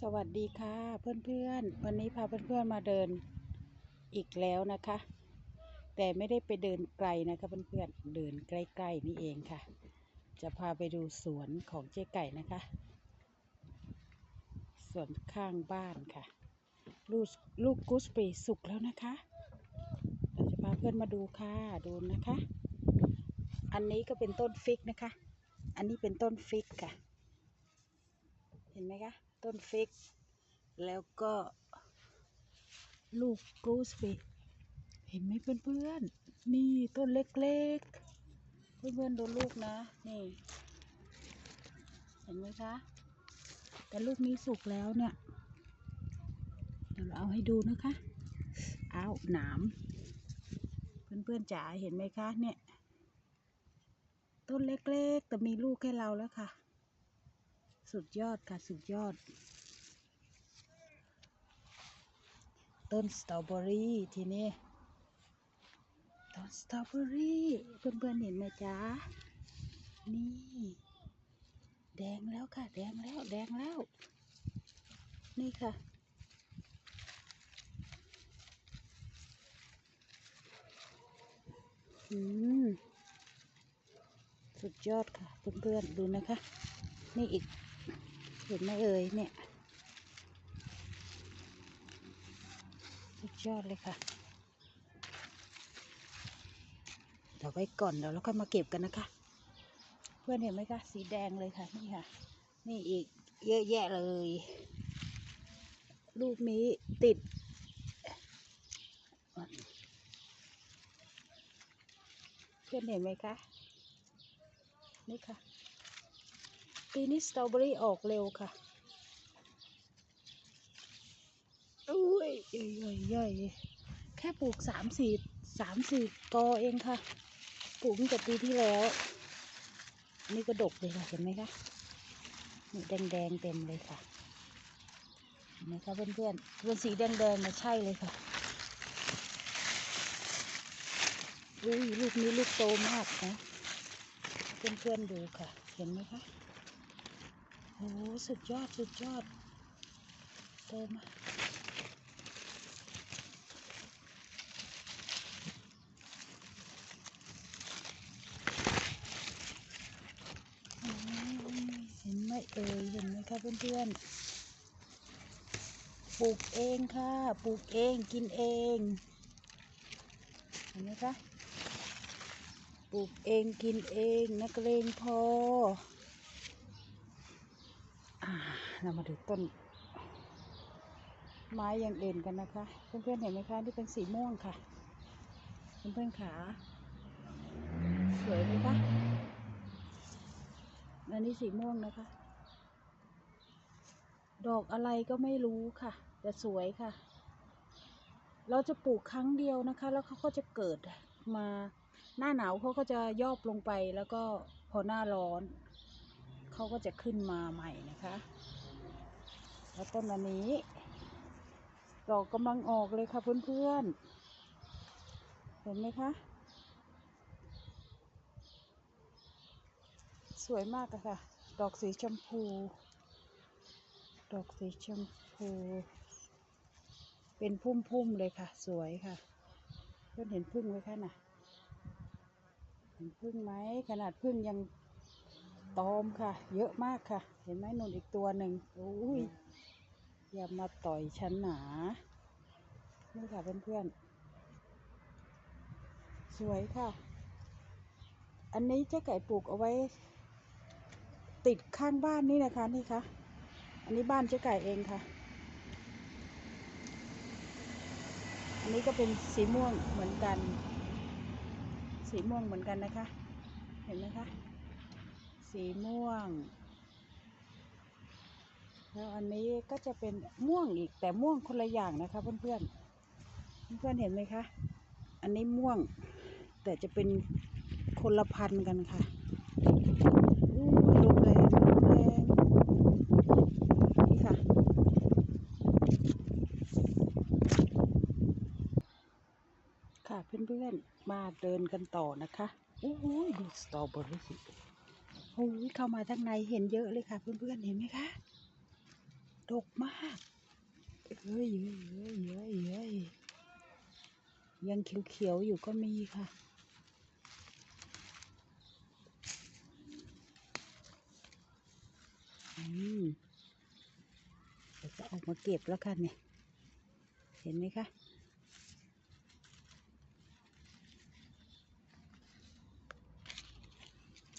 สวัสดีค่ะเพื่อนๆ วันนี้พาเพื่อนๆมาเดินอีกแล้วนะคะ แต่ไม่ได้ไปเดินไกลนะคะเพื่อนๆเดินใกล้ๆนี่เองค่ะ จะพาไปดูสวนของเจ๊ไก่นะคะสวนข้างบ้านค่ะ ลูกลูกกุสปรีสุกแล้วนะคะ เราจะพาเพื่อนมาดูค่ะดูนะคะ อันนี้ก็เป็นต้นฟิกนะคะ อันนี้เป็นต้นฟิกค่ะ เห็นไหมคะ ต้นฟิก แล้วก็ลูกกรูสปีเห็นไหมเพื่อนๆ นี่ต้นเล็กๆ เพื่อนๆดูลูกนะ นี่ เห็นไหมคะ แต่ลูกนี้สุกแล้วเนี่ย เดี๋ยวเราเอาให้ดูนะคะอ้าวหนาม เพื่อนๆจ๋าเห็นไหมคะเนี่ย ต้นเล็กๆ แต่มีลูกให้เราแล้วค่ะ สุดยอดค่ะ สุดยอด ต้นสตรอเบอรี่ทีนี้ ต้นสตรอเบอรี่เพื่อนๆเห็นไหมจ๊ะ นี่ แดงแล้วค่ะ แดงแล้ว แดงแล้ว นี่ค่ะ อืม สุดยอดค่ะ เพื่อนๆ ดูนะคะ นี่อีก เห็นไหมเอ่ยเนี่ย สุดยอดเลยค่ะเดี๋ยวไว้ก่อนเดี๋ยวเราค่อยมาเก็บกันนะคะ เพื่อนเห็นไหมคะสีแดงเลยค่ะนี่ค่ะ นี่อีกเยอะแยะเลย ลูกนี้ติดเพื่อนเห็นไหมคะ นี่ค่ะ ปีนี้สตรอเบอรี่ออกเร็วค่ะอุ้ยใหญ่ใหญ่แค่ปลูกสามสี่สามสี่กอเองค่ะ ปลูกตั้งแต่ปีที่แล้ว นี่ก็ดกเลยค่ะ เห็นไหมคะนี่แดงแดงๆเต็มเลยค่ะเห็นไหมคะเพื่อนเพื่อนเป็นสีแดงแดงๆนะใช่เลยค่ะอุ้ยลูกนี้ลูกโตมากนะเพื่อนเพื่อนๆดูค่ะ เห็นไหมคะ อ้สุดยอด สุดยอดโตมากโอ้ยเห็นไหมเอ่ยเห็นไหมคะเพื่อนๆ ปลูกเองค่ะ ปลูกเอง กินเอง เห็นไหมคะ ปลูกเอง กินเอง นักเลงพอ เรามาดูต้น ไม้อย่างอื่นกันนะคะ เพื่อนๆเห็นไหมคะที่เป็นสีม่วงค่ะ เพื่อนๆขาสวยไหมคะอันนี้สีม่วงนะคะ ดอกอะไรก็ไม่รู้ค่ะแต่สวยค่ะ เราจะปลูกครั้งเดียวนะคะ แล้วเขาก็จะเกิดมาหน้าหนาวเขาก็จะยอบลงไปแล้วก็พอหน้าร้อน เขาก็จะขึ้นมาใหม่นะคะ แล้วต้นอันนี้ดอกกำลังออกเลยค่ะเพื่อนๆ เห็นไหมคะ สวยมากค่ะ ดอกสีชมพู ดอกสีชมพู เป็นพุ่มๆเลยค่ะ สวยค่ะ เพื่อนเห็นพึ่งไหมคะน่ะ เห็นพึ่งไหม ขนาดพึ่งยังตอมค่ะ เยอะมากค่ะ เห็นไหมนุ่นอีกตัวหนึ่งโอ้ย อย่ามาต่อยฉันหนา นี่ค่ะเพื่อนๆ สวยค่ะ อันนี้เจ๊ไก่ปลูกเอาไว้ ติดข้างบ้านนี่นะคะนี่ค่ะอันนี้บ้านเจ๊ไก่เองค่ะ อันนี้ก็เป็นสีม่วงเหมือนกัน สีม่วงเหมือนกันนะคะ เห็นไหมคะ สีม่วง แล้วอันนี้ก็จะเป็นม่วงอีกแต่ม่วงคนละอย่างนะคะ เพื่อนๆเพื่อนเห็นไหมคะ อันนี้ม่วง แต่จะเป็นคนละพันธุ์กันค่ะลมแรงลมแรงนี่ค่ะ ค่ะเพื่อนๆมาเดินกันต่อนะคะโอ้ยดูสตรอเบอรี่โอ้ยเข้ามาทางในเห็นเยอะเลยค่ะ เพื่อนๆเห็นไหมคะ ดกมากเอ้ยเอ้ยเอ้ยเอ้ยเอ้ยยังเขียวๆอยู่ก็มีค่ะ อืมเดี๋ยวจะออกมาเก็บแล้วค่ะเนี่ย เห็นไหมคะ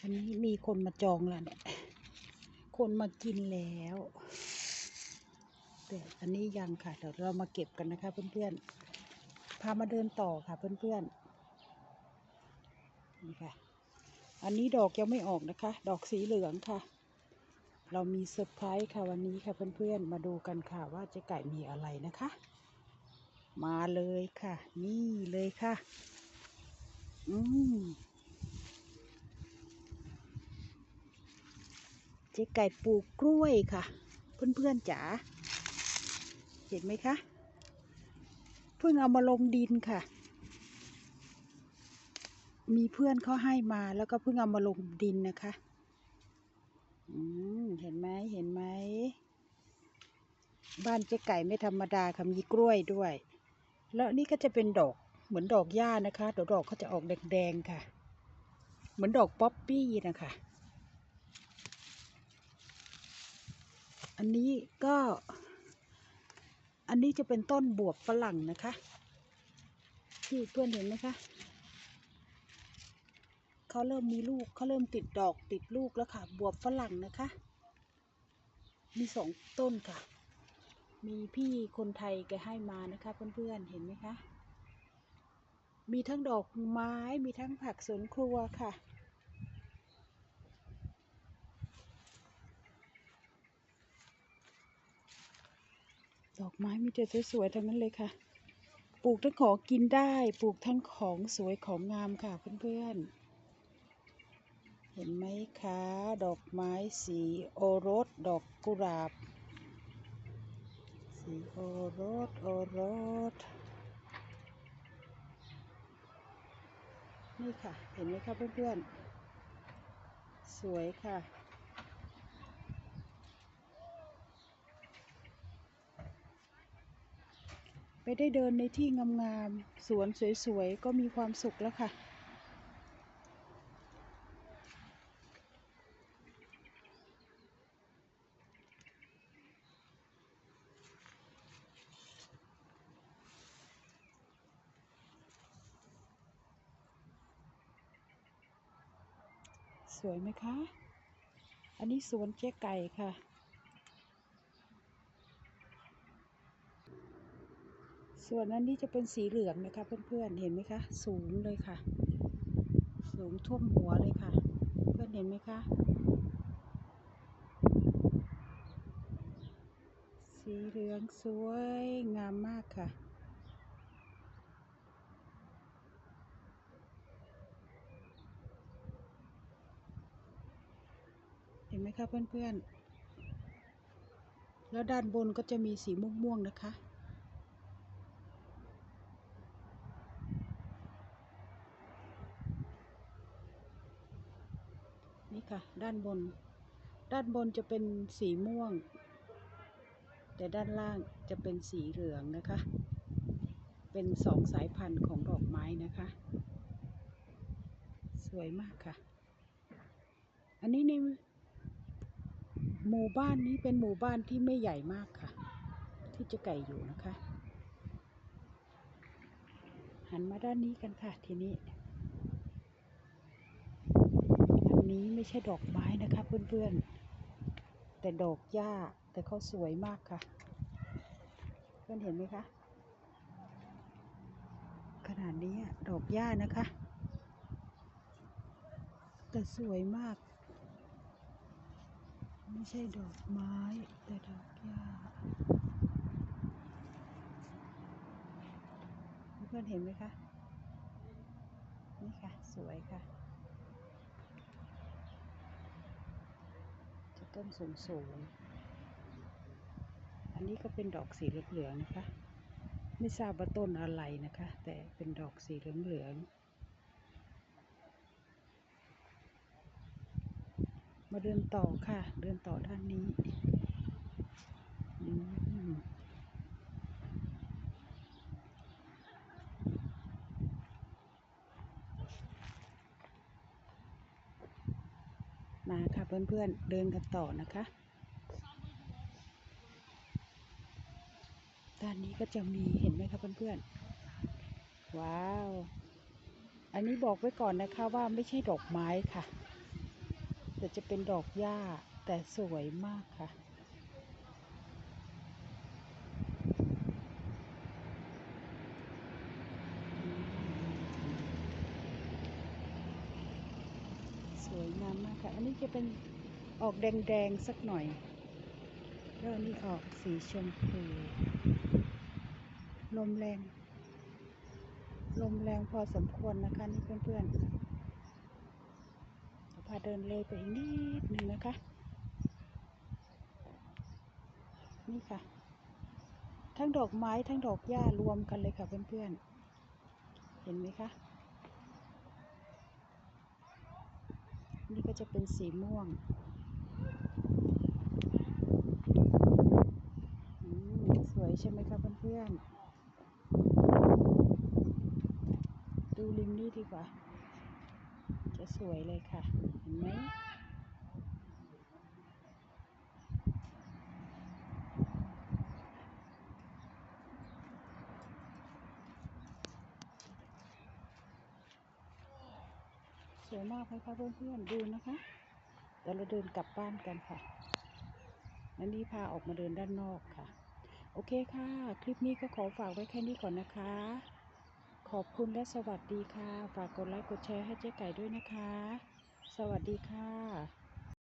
อันนี้มีคนมาจองแล้วเนี่ย คนมากินแล้ว แต่อันนี้ยังค่ะ เดี๋ยวเรามาเก็บกันนะคะ เพื่อนๆ พามาเดินต่อค่ะ เพื่อนๆ นี่ค่ะ อันนี้ดอกยังไม่ออกนะคะ ดอกสีเหลืองค่ะ เรามีเซอร์ไพรส์ค่ะวันนี้ค่ะเพื่อนๆ มาดูกันค่ะว่าเจ๊ไก่มีอะไรนะคะ มาเลยค่ะ นี่เลยค่ะ อืมเจ๊ไก่ปลูกกล้วยค่ะ เพื่อนๆจ๋า เห็นไหมคะ เพิ่งเอามาลงดินค่ะ มีเพื่อนเขาให้มาแล้วก็เพิ่งเอามาลงดินนะคะอืมเห็นไหมเห็นไหม บ้านเจ๊ไก่ไม่ธรรมดาค่ะมีกล้วยด้วย แล้วนี่ก็จะเป็นดอกเหมือนดอกหญ้านะคะดอกดอกเขาจะออกแดงๆค่ะ เหมือนดอกป๊อปปี้นะคะ อันนี้ก็ อันนี้จะเป็นต้นบวบฝรั่งนะคะ ที่เพื่อนเห็นไหมคะเขาเริ่มมีลูกเขาเริ่มติดดอกติดลูกแล้วค่ะ บวบฝรั่งนะคะ มีสองต้นค่ะ มีพี่คนไทยแกให้มานะคะ เพื่อนๆเห็นไหมคะ มีทั้งดอกไม้มีทั้งผักสวนครัวค่ะ ดอกไม้มีแต่สวยๆทั้งนั้นเลยค่ะ ปลูกทั้งของกินได้ ปลูกทั้งของสวยของงามค่ะเพื่อนๆ เห็นไหมคะ ดอกไม้สีโอรส ดอกกุหลาบ สีโอรส โอรส นี่ค่ะ เห็นไหมคะเพื่อนๆ สวยค่ะ ไปได้เดินในที่งามๆ สวนสวยๆ ก็มีความสุขแล้วค่ะ สวยไหมคะ อันนี้สวนเจ๊ไก่ค่ะ ส่วนอันนี้จะเป็นสีเหลืองนะคะเพื่อนๆเห็นไหมคะ สูงเลยค่ะ สูงท่วมหัวเลยค่ะ เพื่อนเห็นไหมคะ สีเหลืองสวยงามมากค่ะเห็นไหมคะเพื่อนๆ แล้วด้านบนก็จะมีสีม่วงๆนะคะ นี่ค่ะ ด้านบน ด้านบนจะเป็นสีม่วง แต่ด้านล่างจะเป็นสีเหลืองนะคะ เป็นสองสายพันธุ์ของดอกไม้นะคะ สวยมากค่ะ อันนี้ในหมู่บ้านนี้เป็นหมู่บ้านที่ไม่ใหญ่มากค่ะ ที่เจะไก่อยู่นะคะ หันมาด้านนี้กันค่ะทีนี้ อั นี้ไม่ใช่ดอกไม้นะคะเพื่อนๆ แต่ดอกหญ้าแต่เขาสวยมากค่ะ เพื่อนเห็นไหมคะ ขนาดนี้ดอกหญ้านะคะ แต่สวยมาก ไม่ใช่ดอกไม้แต่ดอกหญ้าเพื่อนเห็นไหมคะ นี่ค่ะ สวยค่ะ จะ ต้นสูงสูงๆอันนี้ก็เป็นดอกสีเหลืองๆนะคะ ไม่ทราบว่าต้นอะไรนะคะ แต่เป็นดอกสีเหลืองๆ มาเดินต่อค่ะ เดินต่อด้านนี้ นเพื่อนๆเดินกันต่อนะคะ ด้านนี้ก็จะมีเห็นไหมคะเพื่อนๆ ว้าว อันนี้บอกไว้ก่อนนะคะว่าไม่ใช่ดอกไม้ค่ะ แต่จะเป็นดอกหญ้าแต่สวยมากค่ะ สวยงามมากค่ะ อันนี้จะเป็นออกแดงๆสักหน่อย แล้วอันนี้ออกสีชมพู ลมแรง ลมแรงพอสมควรนะคะนี่เพื่อนๆพาเดินเลยไปอีกนิดหนึ่งนะคะ นี่ค่ะ ทั้งดอกไม้ทั้งดอกหญ้ารวมกันเลยค่ะเพื่อนๆ เห็นไหมคะ นี่ก็จะเป็นสีม่วงอืมสวยใช่ไหมคะเพื่อนๆ ดูริมนี่ดีกว่า จะสวยเลยค่ะ เห็นไหม สวยมากไหมคะเพื่อนๆดูนะคะเดี๋ยวเราเดินกลับบ้านกันค่ะอันนี้พาออกมาเดินด้านนอกค่ะ โอเคค่ะ คลิปนี้ก็ขอฝากไว้แค่นี้ก่อนนะคะ ขอบคุณและสวัสดีค่ะ ฝากกดไลค์กดแชร์ให้เจ๊ไก่ด้วยนะคะ สวัสดีค่ะ